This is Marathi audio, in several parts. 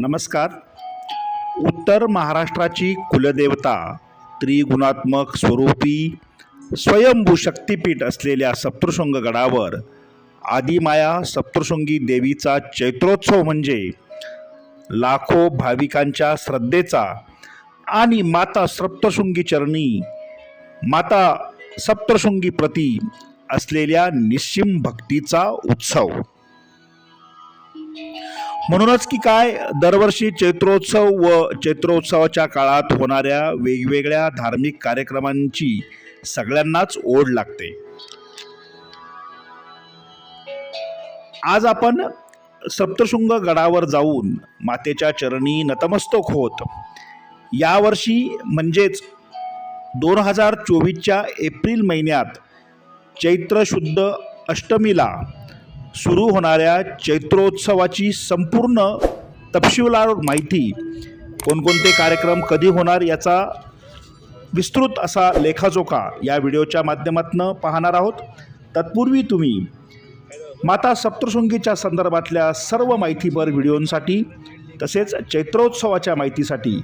नमस्कार. उत्तर महाराष्ट्राची कुलदेवता त्रिगुणात्मक स्वरूपी स्वयंभू शक्तिपीठ असलेल्या सप्तशृंग गडावर आदिमाया सप्तृशृंगी देवीचा चैत्रोत्सव म्हणजे लाखो भाविकांच्या श्रद्धेचा आणि माता सप्तशृंगी चरणी माता सप्तशृंगी प्रती असलेल्या निश्चिम भक्तीचा उत्सव. म्हणूनच की काय दरवर्षी चैत्रोत्सव व चैत्रोत्सवाच्या काळात होणाऱ्या वेगवेगळ्या धार्मिक कार्यक्रमांची सगळ्यांनाच ओढ लागते. आज आपण सप्तशृंग गडावर जाऊन मातेच्या चरणी नतमस्तक होत. यावर्षी म्हणजेच दोन हजार चोवीसच्या एप्रिल महिन्यात चैत्र शुद्ध अष्टमीला सुरू होणाऱ्या चैत्रोत्सवाची संपूर्ण तपशीलवार माहिती कोणकोणते कार्यक्रम कधी होणार याचा विस्तृत असा लेखाजोखा या व्हिडिओच्या माध्यमातून पाहणार आहोत. तत्पूर्वी तुम्ही माता सप्तशृंगीच्या संदर्भातल्या सर्व माहितीपर व्हिडिओंसाठी तसेच चैत्रोत्सवाच्या माहितीसाठी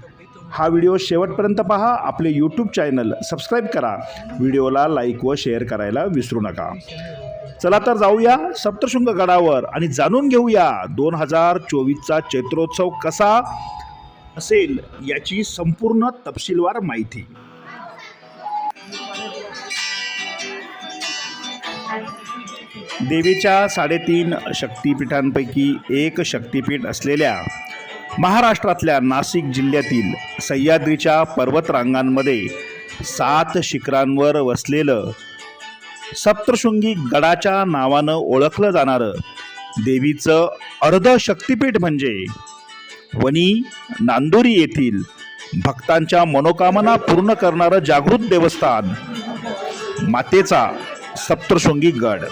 हा व्हिडिओ शेवटपर्यंत पहा. आपले यूट्यूब चॅनल सबस्क्राईब करा. व्हिडिओला लाईक व शेअर करायला विसरू नका. चला तर जाऊया सप्तशृंग गडावर आणि जाणून घेऊया दोन हजार चोवीसचा चैत्रोत्सव कसा असेल याची संपूर्ण तपशीलवार माहिती. देवीच्या साडेतीन शक्तिपीठांपैकी एक शक्तिपीठ असलेल्या महाराष्ट्रातल्या नाशिक जिल्ह्यातील सह्याद्रीच्या पर्वतरांगांमध्ये सात शिखरांवर वसलेलं सप्तशृंगी गडाच्या नावानं ओळखलं जाणारं. देवीचं अर्ध शक्तिपीठ म्हणजे वणी नांदुरी येथील भक्तांच्या मनोकामना पूर्ण करणारं जागृत देवस्थान मातेचा सप्तशृंगी गड.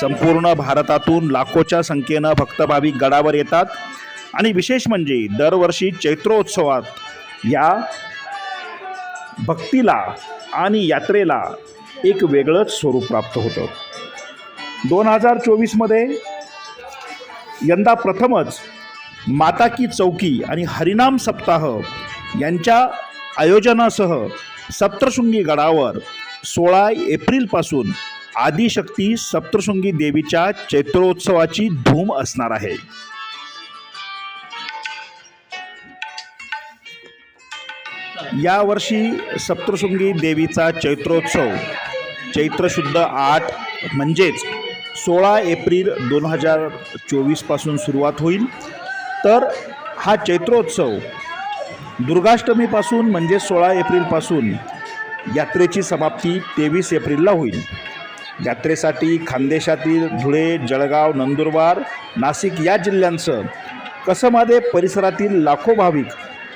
संपूर्ण भारतातून लाखोच्या संख्येनं भक्तभावी गडावर येतात आणि विशेष म्हणजे दरवर्षी चैत्रोत्सवात या भक्तीला आणि यात्रेला एक वेगळंच स्वरूप प्राप्त होतं. दोन हजार चोवीसमध्ये यंदा प्रथमच माता की चौकी आणि हरिनाम सप्ताह यांच्या आयोजनासह सप्तशृंगी गडावर सोळा एप्रिलपासून आदिशक्ती सप्तशृंगी देवीच्या चैत्रोत्सवाची धूम असणार आहे. यावर्षी सप्तशृंगी देवीचा चैत्रोत्सव चैत्र शुद्ध आठ म्हणजेच सोळा एप्रिल दोन हजार चोवीसपासून सुरुवात होईल. तर हा चैत्रोत्सव दुर्गाष्टमीपासून म्हणजे सोळा एप्रिलपासून यात्रेची समाप्ती तेवीस एप्रिलला होईल. यात्रेसाठी खानदेशातील धुळे जळगाव नंदुरबार नाशिक या जिल्ह्यांसह कसमादे परिसरातील लाखो भाविक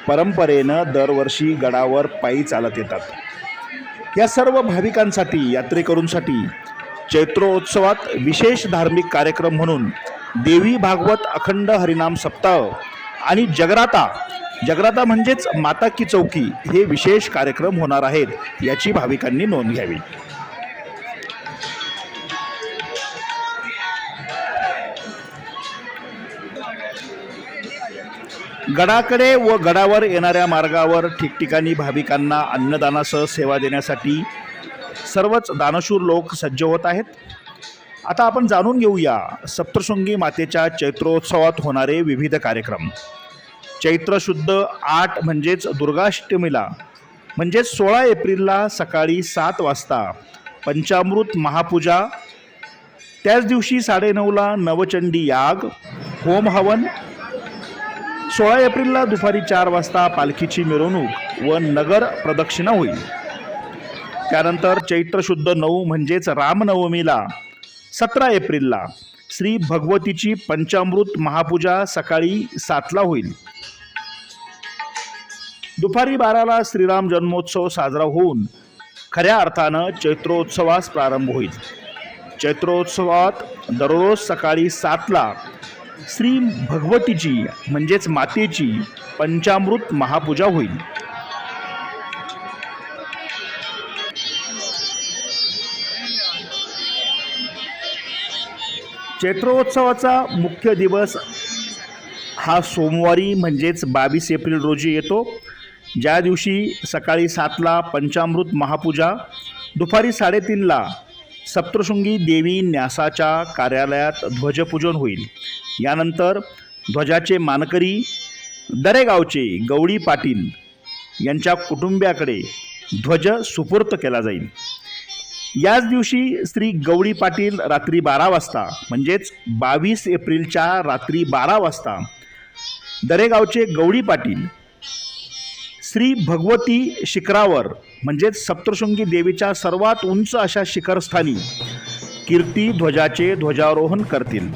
परंपरेनं दरवर्षी गडावर पायी चालत येतात. या सर्व भाविकांसाठी यात्रेकरूंसाठी चैत्रोत्सवात विशेष धार्मिक कार्यक्रम म्हणून देवी भागवत अखंड हरिनाम सप्ताह आणि जगराता. जगराता म्हणजेच माता की चौकी हे विशेष कार्यक्रम होणार आहेत याची भाविकांनी नोंद घ्यावी. गडाकडे व गडावर येणाऱ्या मार्गावर ठिकठिकाणी भाविकांना अन्नदानासह सेवा देण्यासाठी सर्वच दानशूर लोक सज्ज होत आहेत. आता आपण जाणून घेऊया सप्तशृंगी मातेच्या चैत्रोत्सवात होणारे विविध कार्यक्रम. चैत्र शुद्ध आठ म्हणजेच दुर्गाष्टमीला म्हणजेच सोळा एप्रिलला सकाळी सात वाजता पंचामृत महापूजा त्याच दिवशी साडेनऊला नवचंडी याग होम हवन. सोळा एप्रिलला दुपारी चार वाजता पालखीची मिरवणूक व नगर प्रदक्षिणा होईल. त्यानंतर चैत्र शुद्ध नऊ म्हणजेच रामनवमीला सतरा एप्रिलला श्री भगवतीची पंचामृत महापूजा सकाळी सातला होईल. दुपारी बाराला श्रीराम जन्मोत्सव साजरा होऊन खऱ्या अर्थानं चैत्रोत्सवास प्रारंभ होईल. चैत्रोत्सवात दररोज सकाळी सातला श्री भगवतीची म्हणजेच मातेची पंचामृत महापूजा होईल. चैत्रोत्सवाचा मुख्य दिवस हा सोमवारी म्हणजेच बावीस एप्रिल रोजी येतो. ज्या दिवशी सकाळी सातला पंचामृत महापूजा दुपारी साडेतीनला सप्तशृंगी देवी न्यासाच्या कार्यालयात ध्वजपूजन होईल. यानंतर ध्वजाचे मानकरी दरेगावचे गवळी पाटील यांच्या कुटुंबियाकडे ध्वज सुपूर्त केला जाईल. याच दिवशी श्री गवळी पाटील रात्री बारा वाजता म्हणजेच बावीस एप्रिलच्या रात्री बारा वाजता दरेगावचे गवळी पाटील श्री भगवती शिखरावर म्हणजेच सप्तशृंगी देवीच्या सर्वात उंच अशा शिखरस्थानी कीर्ती ध्वजाचे ध्वजारोहण करतील.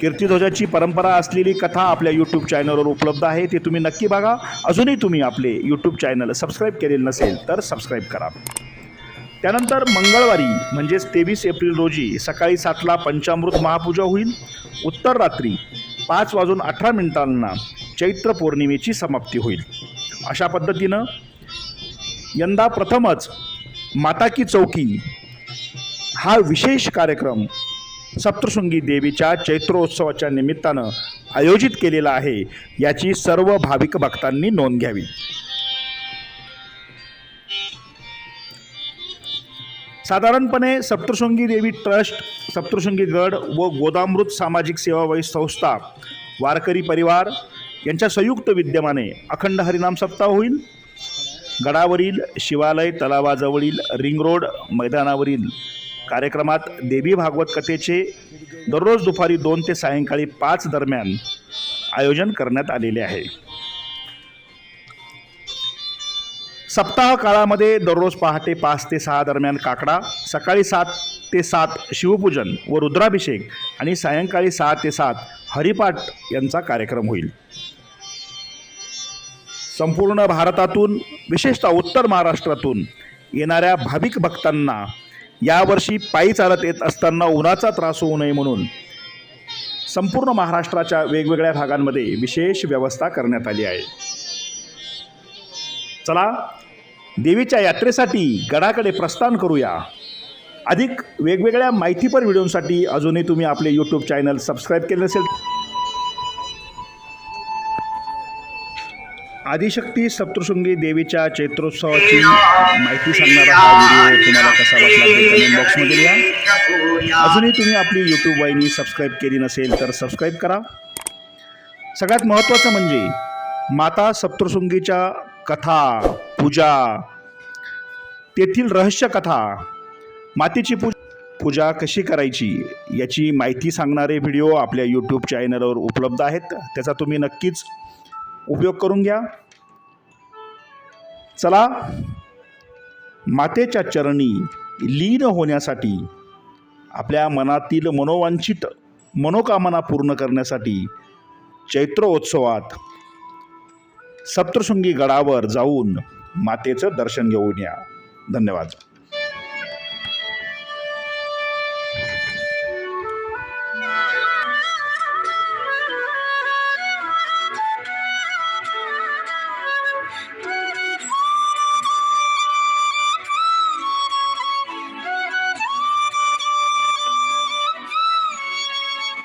कीर्तीध्वजाची परंपरा असलेली कथा आपल्या यूट्यूब चॅनलवर उपलब्ध आहे ती तुम्ही नक्की बघा. अजूनही तुम्ही आपले यूट्यूब चॅनल सबस्क्राईब केलेलं नसेल तर सबस्क्राईब करा. त्यानंतर मंगळवारी म्हणजेच तेवीस एप्रिल रोजी सकाळी सातला पंचामृत महापूजा होईल. उत्तर रात्री पाच वाजून अठरा मिनिटांना चैत्र पौर्णिमेची समाप्ती होईल. अशा पद्धतीनं यंदा प्रथमच माता की चौकी हा विशेष कार्यक्रम सप्तशृंगी देवीच्या चैत्रोत्सवाच्या निमित्तानं आयोजित केलेला आहे. याची सर्व भाविक भक्तांनी नोंद घ्यावी. साधारणपणे सप्तशृंगी देवी ट्रस्ट सप्तशृंगी गड व गोदामृत सामाजिक सेवाभावी संस्था वारकरी परिवार यांच्या संयुक्त विद्यमाने अखंड हरिनाम सप्ताह होईल. गडावरील शिवालय तलावाजवळील रिंग रोड मैदानावरील कार्यक्रमात देवी भागवत कथेचे दररोज दुपारी दोन ते सायंकाळी पाच दरम्यान आयोजन करण्यात आलेले आहे. सप्ताह काळामध्ये दररोज पहाटे पाच ते सहा दरम्यान काकडा सकाळी सात ते सात शिवपूजन व रुद्राभिषेक आणि सायंकाळी सहा ते सात हरिपाठ यांचा कार्यक्रम होईल. संपूर्ण भारतातून विशेषतः उत्तर महाराष्ट्रातून येणाऱ्या भाविक भक्तांना यावर्षी पायी चालत येत असताना उन्हाचा त्रास होऊ नये म्हणून संपूर्ण महाराष्ट्राच्या वेगवेगळ्या भागांमध्ये विशेष व्यवस्था करण्यात आली आहे. चला देवीच्या यात्रेसाठी गडाकडे प्रस्थान करूया. अधिक वेगवेगळ्या माहितीपर व्हिडिओसाठी अजूनही तुम्ही आपले यूट्यूब चॅनल सबस्क्राईब केले नसेल आदिशक्ती सप्तशृंगी देवीच्या चैत्रोत्सवाची माहिती सांगणारा हा व्हिडिओ तुम्हाला कसा वाटला ते कमेंट बॉक्समध्ये लिहा. अजूनही तुम्ही आपली यूट्यूब वाहिनी सबस्क्राईब केली नसेल तर सबस्क्राईब करा. सगळ्यात महत्त्वाचं म्हणजे माता सप्तशृंगीच्या कथा पूजा तेथील रहस्य कथा मातेची पूज पूजा कशी करायची याची माहिती सांगणारे व्हिडिओ आपल्या यूट्यूब चॅनलवर उपलब्ध आहेत. त्याचा तुम्ही नक्कीच उपयोग करून घ्या. चला मातेच्या चरणी लीन होण्यासाठी आपल्या मनातील मनोवांछित मनोकामना पूर्ण करण्यासाठी चैत्रोत्सवात सप्तशृंगी गडावर जाऊन मातेचं दर्शन घेऊन या. धन्यवाद.